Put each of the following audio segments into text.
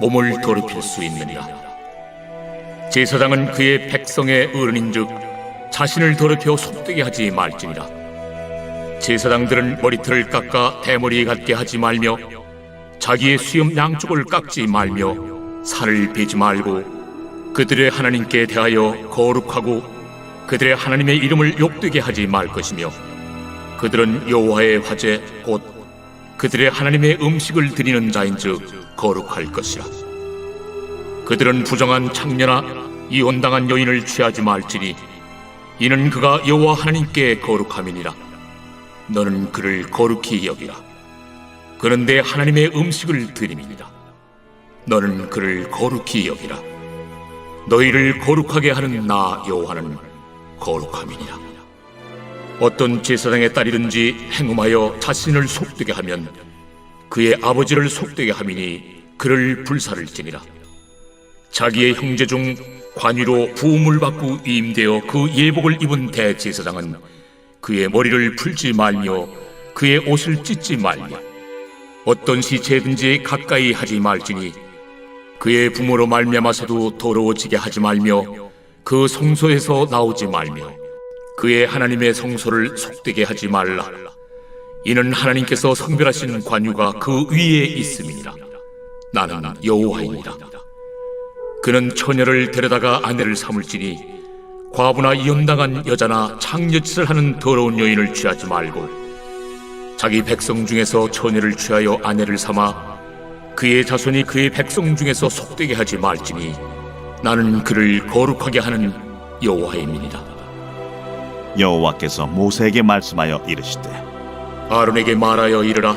몸을 더럽힐 수 있느니라 제사장은 그의 백성의 어른인즉 자신을 더럽혀 속되게 하지 말지니라. 제사장들은 머리털을 깎아 대머리에 갖게 하지 말며 자기의 수염 양쪽을 깎지 말며 살을 베지 말고 그들의 하나님께 대하여 거룩하고 그들의 하나님의 이름을 욕되게 하지 말 것이며 그들은 여호와의 화제 곧 그들의 하나님의 음식을 드리는 자인즉 거룩할 것이라 그들은 부정한 창녀나 이혼당한 여인을 취하지 말지니 이는 그가 여호와 하나님께 거룩함이니라 너는 그를 거룩히 여기라. 내 하나님의 음식을 드림이니라. 너는 그를 거룩히 여기라. 너희를 거룩하게 하는 나 여호와는 거룩함이니라. 어떤 제사장의 딸이든지 행음하여 자신을 속되게 하면 그의 아버지를 속되게 함이니 그를 불사를 지니라. 자기의 형제 중 관위로 부음을 받고 위임되어 그 예복을 입은 대제사장은 그의 머리를 풀지 말며 그의 옷을 찢지 말며 어떤 시체든지 가까이 하지 말지니 그의 부모로 말미암아서도 더러워지게 하지 말며 그 성소에서 나오지 말며 그의 하나님의 성소를 속되게 하지 말라 이는 하나님께서 성별하신 관유가 그 위에 있음이니라. 나는 여호와이니라 그는 처녀를 데려다가 아내를 삼을지니 과부나 이혼당한 여자나 창녀짓을 하는 더러운 여인을 취하지 말고 자기 백성 중에서 처녀를 취하여 아내를 삼아 그의 자손이 그의 백성 중에서 속되게 하지 말지니 나는 그를 거룩하게 하는 여호와임이니라. 여호와께서 모세에게 말씀하여 이르시되 아론에게 말하여 이르라.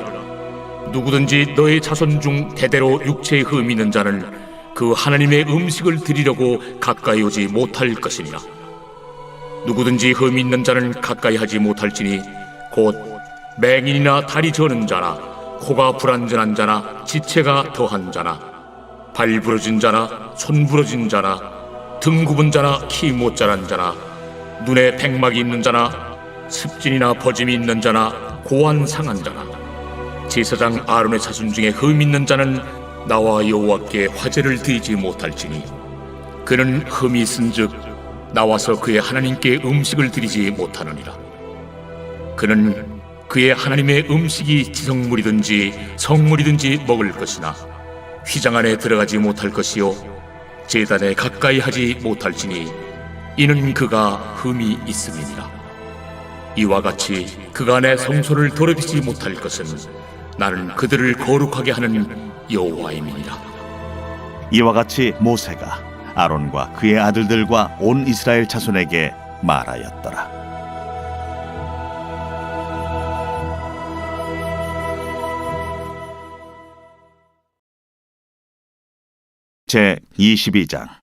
누구든지 너의 자손 중 대대로 육체에 흠 있는 자는 그 하나님의 음식을 드리려고 가까이 오지 못할 것이니라. 누구든지 흠 있는 자는 가까이 하지 못할지니 곧 맹인이나 다리 저는 자나 코가 불안전한 자나 지체가 더한 자나 발 부러진 자나 손 부러진 자나 등 굽은 자나 키 못 자란 자나 눈에 백막이 있는 자나 습진이나 버짐이 있는 자나 고안 상한 자나 제사장 아론의 자손 중에 흠 있는 자는 나와 여호와께 화제를 드리지 못할지니 그는 흠이 있은즉 나와서 그의 하나님께 음식을 드리지 못하느니라. 그는 그의 하나님의 음식이 지성물이든지 성물이든지 먹을 것이나 휘장 안에 들어가지 못할 것이요 제단에 가까이 하지 못할지니 이는 그가 흠이 있음이니라. 이와 같이 내 성소를 더럽히지 못할 것은 나는 그들을 거룩하게 하는 여호와임이니라. 이와 같이 모세가 아론과 그의 아들들과 온 이스라엘 자손에게 말하였더라 제 22장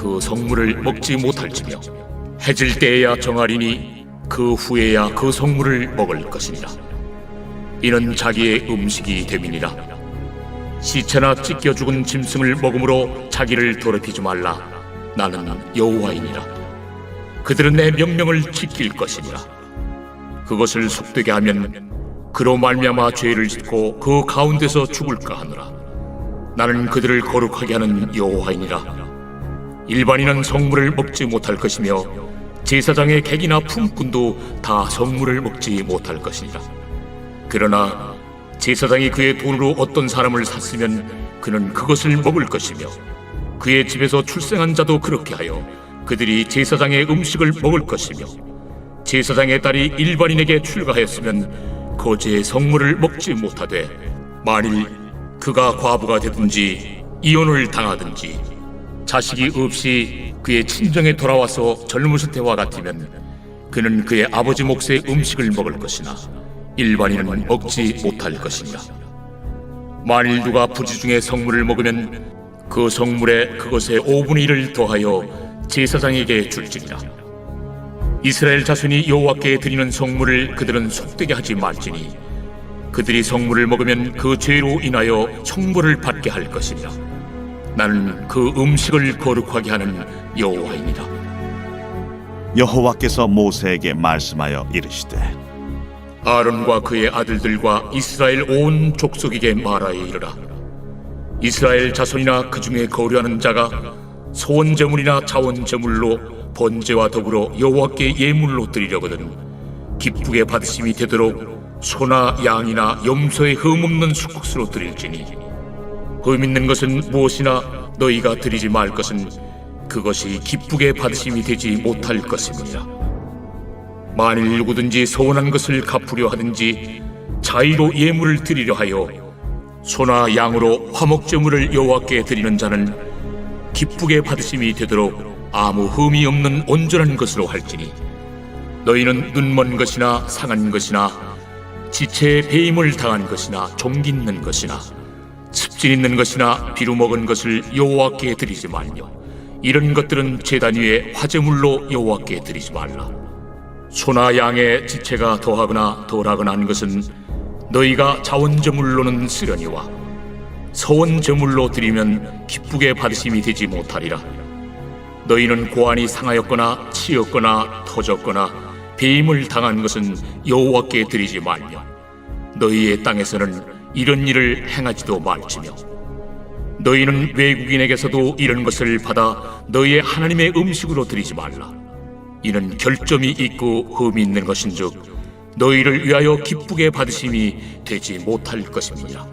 그 성물을 먹지 못할지며 해질 때에야 정하리니 그 후에야 그 성물을 먹을 것이니라 이는 자기의 음식이 됨이니라. 시체나 찢겨 죽은 짐승을 먹음으로 자기를 더럽히지 말라. 나는 여호와이니라. 그들은 내 명령을 지킬 것이니라. 그것을 속되게 하면 그로 말미암아 죄를 짓고 그 가운데서 죽을까 하노라. 나는 그들을 거룩하게 하는 여호와이니라 일반인은 성물을 먹지 못할 것이며 제사장의 객이나 품꾼도 다 성물을 먹지 못할 것이니라. 그러나 제사장이 그의 돈으로 어떤 사람을 샀으면 그는 그것을 먹을 것이며 그의 집에서 출생한 자도 그렇게 하여 그들이 제사장의 음식을 먹을 것이며 제사장의 딸이 일반인에게 출가하였으면 거제의 성물을 먹지 못하되 만일 그가 과부가 되든지 이혼을 당하든지 자식이 없이 그의 친정에 돌아와서 젊었을 때와 같으면 그는 그의 아버지 몫의 음식을 먹을 것이나 일반인은 먹지 못할 것이니라 만일 누가 부지 중에 성물을 먹으면 그 성물에 그것의 5분의 1을 더하여 제사장에게 줄지니라. 이스라엘 자손이 여호와께 드리는 성물을 그들은 속되게 하지 말지니 그들이 성물을 먹으면 그 죄로 인하여 형벌을 받게 할 것이니라 나는 그 음식을 거룩하게 하는 여호와이니라 여호와께서 모세에게 말씀하여 이르시되 아론과 그의 아들들과 이스라엘 온 족속에게 말하여 이르라. 이스라엘 자손이나 그 중에 거류하는 자가 소원 제물이나 자원 제물로 번제와 더불어 여호와께 예물로 드리려거든 기쁘게 받으심이 되도록 소나 양이나 염소의 흠 없는 수국수로 드릴지니 흠 있는 것은 무엇이나 너희가 드리지 말 것은 그것이 기쁘게 받으심이 되지 못할 것입니다. 만일 누구든지 서운한 것을 갚으려 하든지 자의로 예물을 드리려 하여 소나 양으로 화목제물을 여호와께 드리는 자는 기쁘게 받으심이 되도록 아무 흠이 없는 온전한 것으로 할지니 너희는 눈먼 것이나 상한 것이나 지체에 배임을 당한 것이나 종기 있는 것이나 습진 있는 것이나 비루 먹은 것을 여호와께 드리지 말며 이런 것들은 제단 위에 화제물로 여호와께 드리지 말라. 소나 양의 지체가 더하거나 덜하거나 한 것은 너희가 자원제물로는 쓰려니와 서원제물로 드리면 기쁘게 받으심이 되지 못하리라. 너희는 고안이 상하였거나 치였거나 터졌거나 배임을 당한 것은 여호와께 드리지 말며 너희의 땅에서는 이런 일을 행하지도 말지며 너희는 외국인에게서도 이런 것을 받아 너희의 하나님의 음식으로 드리지 말라 이는 결점이 있고 흠이 있는 것인즉 너희를 위하여 기쁘게 받으심이 되지 못할 것입니다.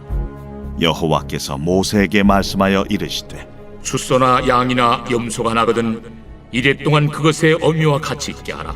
여호와께서 모세에게 말씀하여 이르시되 수소나 양이나 염소가 나거든 이래 동안 그것의 어미와 같이 있게 하라.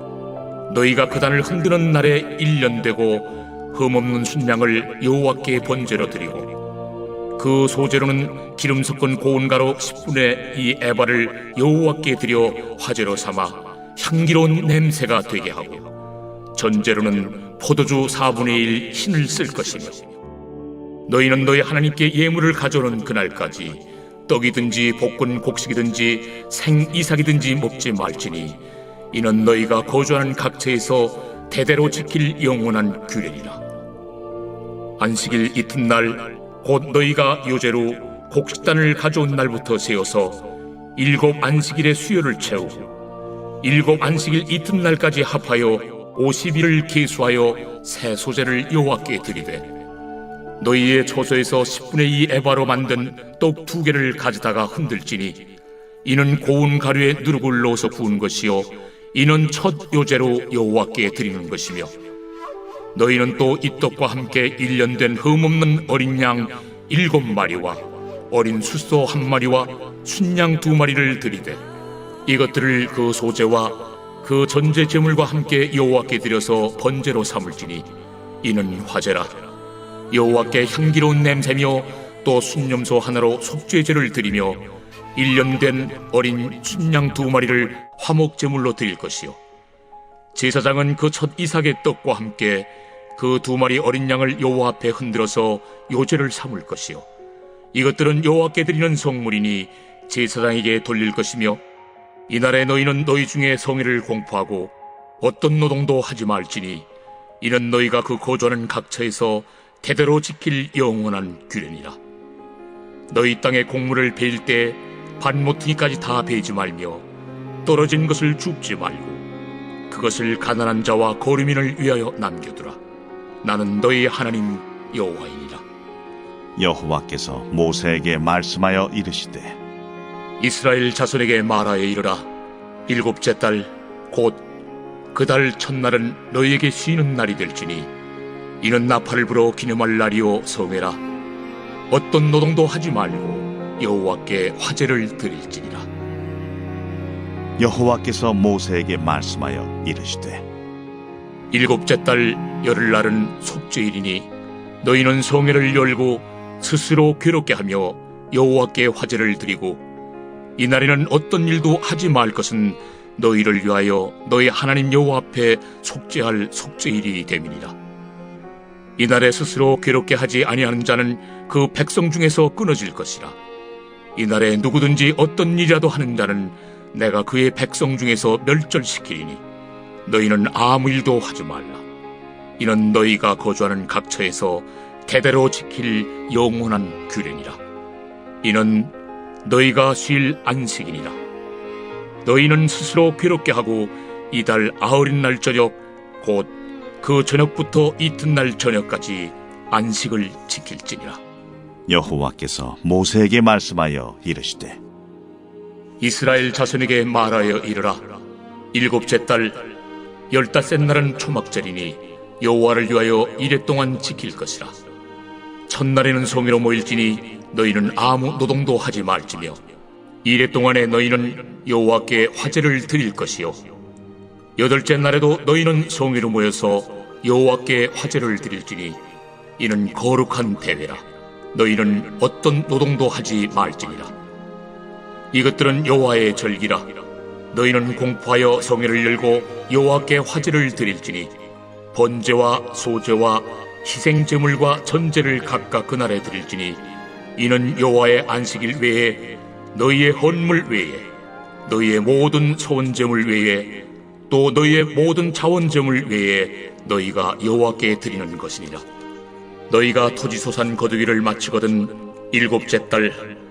너희가 그 단을 흔드는 날에 일년 되고 흠없는 순양을 여호와께 번제로 드리고 그 소재로는 기름 섞은 고운 가루 10분의 이 에바를 여호와께 드려 화제로 삼아 향기로운 냄새가 되게 하고 전제로는 포도주 4분의 1 흰을 쓸 것이며 너희는 너희 하나님께 예물을 가져오는 그날까지 떡이든지 볶은 곡식이든지 생이삭이든지 먹지 말지니 이는 너희가 거주하는 각처에서 대대로 지킬 영원한 규례니라. 안식일 이튿날 곧 너희가 요제로 곡식단을 가져온 날부터 세워서 일곱 안식일의 수요를 채우고 일곱 안식일 이튿날까지 합하여 50일을 계수하여 새 소재를 여호와께 드리되 너희의 처소에서 10분의 2 에바로 만든 떡 두 개를 가져다가 흔들지니 이는 고운 가루에 누룩을 넣어서 구운 것이요 이는 첫 요제로 여호와께 드리는 것이며 너희는 또이 떡과 함께 일년된 흠없는 어린 양 일곱 마리와 어린 숫소 한 마리와 순양 두 마리를 드리되 이것들을 그 소재와 그 전제 제물과 함께 여호와께 드려서 번제로 삼을지니 이는 화제라. 여호와께 향기로운 냄새며 또 순념소 하나로 속죄제를 드리며 일년된 어린 순양 두 마리를 화목 제물로 드릴 것이요. 제사장은 그 첫 이삭의 떡과 함께 그 두 마리 어린 양을 여호와 앞에 흔들어서 요제를 삼을 것이요. 이것들은 여호와께 드리는 성물이니 제사장에게 돌릴 것이며 이날에 너희는 너희 중에 성의를 공포하고 어떤 노동도 하지 말지니 이는 너희가 그 거주하는 각처에서 대대로 지킬 영원한 규례니라. 너희 땅의 곡물을 베일 때 반 모퉁이까지 다 베지 말며 떨어진 것을 줍지 말고 그것을 가난한 자와 거류민을 위하여 남겨두라. 나는 너희 하나님 여호와이니라. 여호와께서 모세에게 말씀하여 이르시되 이스라엘 자손에게 말하여 이르라. 일곱째 달 곧 그 달 첫날은 너희에게 쉬는 날이 될지니 이는 나팔을 불어 기념할 날이요 성회라. 어떤 노동도 하지 말고 여호와께 화제를 드릴지니라 여호와께서 모세에게 말씀하여 이르시되 일곱째 달 열흘날은 속죄일이니 너희는 성회를 열고 스스로 괴롭게 하며 여호와께 화제를 드리고 이날에는 어떤 일도 하지 말 것은 너희를 위하여 너희 하나님 여호와 앞에 속죄할 속죄일이 됨이니라. 이날에 스스로 괴롭게 하지 아니하는 자는 그 백성 중에서 끊어질 것이라. 이날에 누구든지 어떤 일이라도 하는 자는 내가 그의 백성 중에서 멸절시키리니 너희는 아무 일도 하지 말라. 이는 너희가 거주하는 각처에서 대대로 지킬 영원한 규례니라. 이는 너희가 쉴 안식이니라. 너희는 스스로 괴롭게 하고 이달 아흔 날 저녁 곧 그 저녁부터 이튿날 저녁까지 안식을 지킬지니라. 여호와께서 모세에게 말씀하여 이르시되 이스라엘 자손에게 말하여 이르라. 일곱째 달 열다섯 날은 초막절이니 여호와를 위하여 이래 동안 지킬 것이라. 첫날에는 성회로 모일지니 너희는 아무 노동도 하지 말지며 이래 동안에 너희는 여호와께 화제를 드릴 것이요. 여덟째 날에도 너희는 성회로 모여서 여호와께 화제를 드릴지니 이는 거룩한 대회라. 너희는 어떤 노동도 하지 말지니라 이것들은 여호와의 절기라. 너희는 공포하여 성회를 열고 여호와께 화제를 드릴지니 번제와 소제와 희생 제물과 전제를 각각 그날에 드릴지니 이는 여호와의 안식일 외에 너희의 헌물 외에 너희의 모든 소원 제물 외에 또 너희의 모든 자원 제물 외에 너희가 여호와께 드리는 것이니라. 너희가 토지소산 거두기를 마치거든 일곱째 달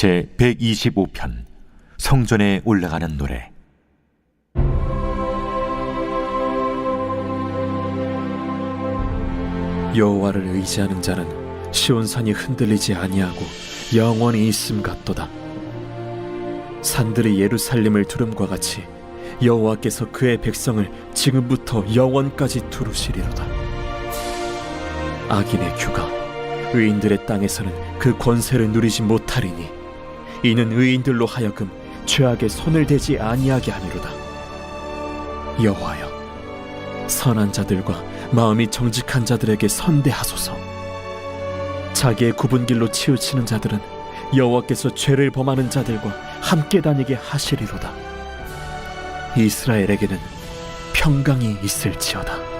제 125편 성전에 올라가는 노래 여호와를 의지하는 자는 시온산이 흔들리지 아니하고 영원히 있음 같도다. 산들이 예루살렘을 두름과 같이 여호와께서 그의 백성을 지금부터 영원까지 두루시리로다. 악인의 규가 의인들의 땅에서는 그 권세를 누리지 못하리니 이는 의인들로 하여금 죄악에 손을 대지 아니하게 함이로다. 여호와여 선한 자들과 마음이 정직한 자들에게 선대하소서. 자기의 굽은 길로 치우치는 자들은 여호와께서 죄를 범하는 자들과 함께 다니게 하시리로다. 이스라엘에게는 평강이 있을지어다.